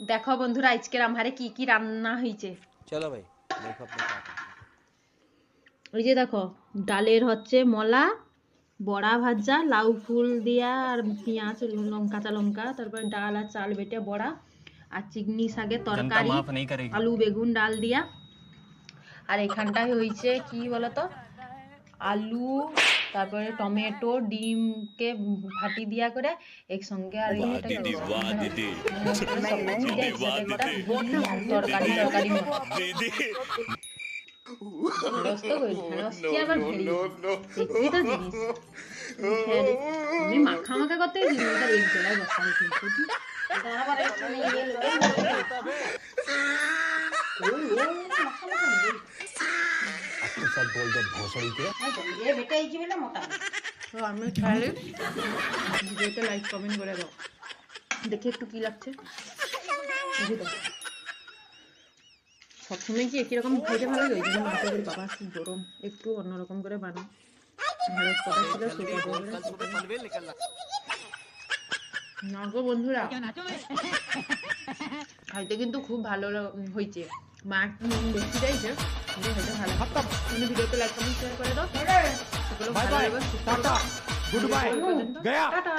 দেখো বন্ধুরা আজকের আমারে কি কি রান্না হয়েছে চলো ভাই ওই যে দেখো ডালের হচ্ছে মলা বড়া ভাজা লাউ ফুল দিয়া আর পেঁয়াজ কাঁচা লঙ্কা তারপর ডাল আর চাল বেটে বড়া আর চিকনি শাকের তরকারি আলু বেগুন ডাল দিয়া। আর এখানটায় হয়েছে কি বলতো? আলু তারপরে টমেটো ডিমকে ফাটি দিয়া করে একসঙ্গে আর এটা কি তরকারি কি নে। আমি মাখা মাখা করতে গেছি তো আমি খাইলে ভিডিওতে লাইক কমেন্ট করে দাও। দেখি একটু কি লাগছে। সবসময় কি একই রকম খাইতে ভালো লাগে? ওই জন্য বলি বাবা খুব গরম। একটু অন্যরকম করে বানাও। ছিল সেটা না গো বন্ধুরা। খাইতে কিন্তু খুব ভালো হয়েছে মা দেখতে চাইছে হয়তো ভালো। মানে ভিডিওতে লাইক কমেন্ট শেয়ার করে দাও। সকলে ভালো এবং টাটা। Good bye tata.